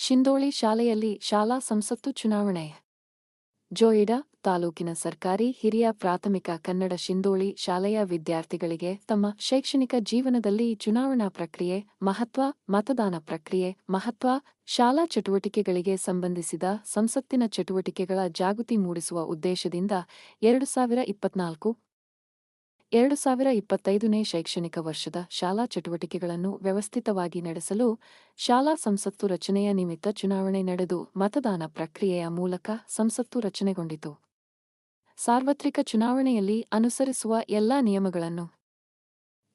ಶಿಂದೋಳಿ ಶಾಲೆಯಲ್ಲಿ ಶಾಲಾ ಸಂಸತ್ತು ಚುನಾವಣೆ. ಜೋಯಿಡಾ ತಾಲೂಕಿನ ಸರ್ಕಾರಿ ಹಿರಿಯ ಪ್ರಾಥಮಿಕ ಕನ್ನಡ ಶಿಂದೋಳಿ ಶಾಲೆಯ ವಿದ್ಯಾರ್ಥಿಗಳಿಗೆ ತಮ್ಮ ಶೈಕ್ಷಣಿಕ ಜೀವನದಲ್ಲಿ ಚುನಾವಣಾ ಪ್ರಕ್ರಿಯೆ, ಮಹತ್ವ, ಮತದಾನ ಪ್ರಕ್ರಿಯೆ, ಮಹತ್ವ, ಶಾಲಾ ಚಟುವಟಿಕೆಗಳಿಗೆ ಸಂಬಂಧಿಸಿದ ಸಂಸತ್ತಿನ ಚಟುವಟಿಕೆಗಳ ಜಾಗೃತಿ ಮೂಡಿಸುವ ಉದ್ದೇಶದಿಂದ ಎರಡು ಸಾವಿರ ಇಪ್ಪತ್ನಾಲ್ಕು ಎರಡು ಸಾವಿರ ಇಪ್ಪತ್ತೈದನೇ ಶೈಕ್ಷಣಿಕ ವರ್ಷದ ಶಾಲಾ ಚಟುವಟಿಕೆಗಳನ್ನು ವ್ಯವಸ್ಥಿತವಾಗಿ ನಡೆಸಲು ಶಾಲಾ ಸಂಸತ್ತು ರಚನೆಯ ನಿಮಿತ್ತ ಚುನಾವಣೆ ನಡೆದು ಮತದಾನ ಪ್ರಕ್ರಿಯೆಯ ಮೂಲಕ ಸಂಸತ್ತು ರಚನೆಗೊಂಡಿತು. ಸಾರ್ವತ್ರಿಕ ಚುನಾವಣೆಯಲ್ಲಿ ಅನುಸರಿಸುವ ಎಲ್ಲಾ ನಿಯಮಗಳನ್ನು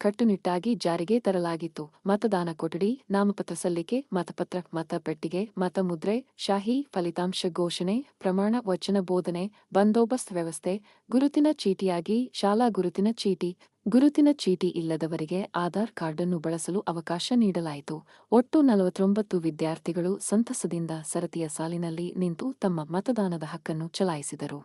ಕಟ್ಟುನಿಟ್ಟಾಗಿ ಜಾರಿಗೆ ತರಲಾಗಿತ್ತು. ಮತದಾನ ಕೊಠಡಿ, ನಾಮಪತ್ರ ಸಲ್ಲಿಕೆ, ಮತಪತ್ರ, ಮತಪೆಟ್ಟಿಗೆ, ಮತಮುದ್ರೆ, ಶಾಹಿ, ಫಲಿತಾಂಶ ಘೋಷಣೆ, ಪ್ರಮಾಣ ವಚನ ಬೋಧನೆ, ಬಂದೋಬಸ್ತ್ ವ್ಯವಸ್ಥೆ, ಗುರುತಿನ ಚೀಟಿಯಾಗಿ ಶಾಲಾ ಗುರುತಿನ ಚೀಟಿ ಗುರುತಿನ ಚೀಟಿ ಇಲ್ಲದವರಿಗೆ ಆಧಾರ್ ಕಾರ್ಡನ್ನು ಬಳಸಲು ಅವಕಾಶ ನೀಡಲಾಯಿತು. ಒಟ್ಟು ನಲವತ್ತೊಂಬತ್ತು ವಿದ್ಯಾರ್ಥಿಗಳು ಸಂತಸದಿಂದ ಸರತಿಯ ಸಾಲಿನಲ್ಲಿ ನಿಂತು ತಮ್ಮ ಮತದಾನದ ಹಕ್ಕನ್ನು ಚಲಾಯಿಸಿದರು.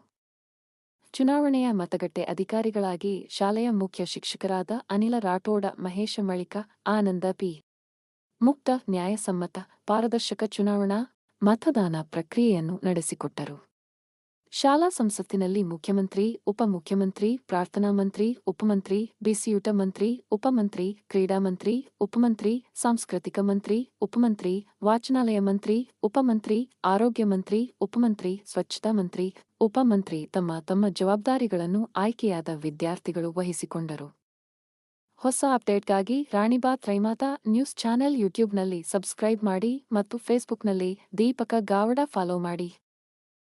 ಚುನಾವಣೆಯ ಮತಗಟ್ಟೆ ಅಧಿಕಾರಿಗಳಾಗಿ ಶಾಲೆಯ ಮುಖ್ಯ ಶಿಕ್ಷಕರಾದ ಅನಿಲ ರಾಠೋಡ, ಮಹೇಶ ಮಳಿಕ, ಆನಂದ ಪಿ. ಮುಕ್ತ ನ್ಯಾಯಸಮ್ಮತ ಪಾರದರ್ಶಕ ಚುನಾವಣಾ ಮತದಾನ ಪ್ರಕ್ರಿಯೆಯನ್ನು ನಡೆಸಿಕೊಟ್ಟರು. ಶಾಲಾ ಸಂಸತ್ತಿನಲ್ಲಿ ಮುಖ್ಯಮಂತ್ರಿ, ಉಪಮುಖ್ಯಮಂತ್ರಿ, ಪ್ರಾರ್ಥನಾ ಮಂತ್ರಿ, ಉಪಮಂತ್ರಿ, ಬಿಸಿಯೂಟ ಮಂತ್ರಿ, ಉಪಮಂತ್ರಿ, ಕ್ರೀಡಾ ಮಂತ್ರಿ, ಉಪಮಂತ್ರಿ, ಸಾಂಸ್ಕೃತಿಕ ಮಂತ್ರಿ, ಉಪಮಂತ್ರಿ, ವಾಚನಾಲಯ ಮಂತ್ರಿ, ಉಪಮಂತ್ರಿ, ಆರೋಗ್ಯ ಮಂತ್ರಿ, ಉಪಮಂತ್ರಿ, ಸ್ವಚ್ಛತಾ ಮಂತ್ರಿ, ಉಪಮಂತ್ರಿ ತಮ್ಮ ತಮ್ಮ ಜವಾಬ್ದಾರಿಗಳನ್ನು ಆಯ್ಕೆಯಾದ ವಿದ್ಯಾರ್ಥಿಗಳು ವಹಿಸಿಕೊಂಡರು. ಹೊಸ ಅಪ್ಡೇಟ್ಗಾಗಿ ರಾಣಿಬಾ ತ್ರೈಮಾತಾ ನ್ಯೂಸ್ ಚಾನೆಲ್ ಯೂಟ್ಯೂಬ್ನಲ್ಲಿ ಸಬ್ಸ್ಕ್ರೈಬ್ ಮಾಡಿ ಮತ್ತು ಫೇಸ್ಬುಕ್ನಲ್ಲಿ ದೀಪಕ ಗಾವಡ ಫಾಲೋ ಮಾಡಿ.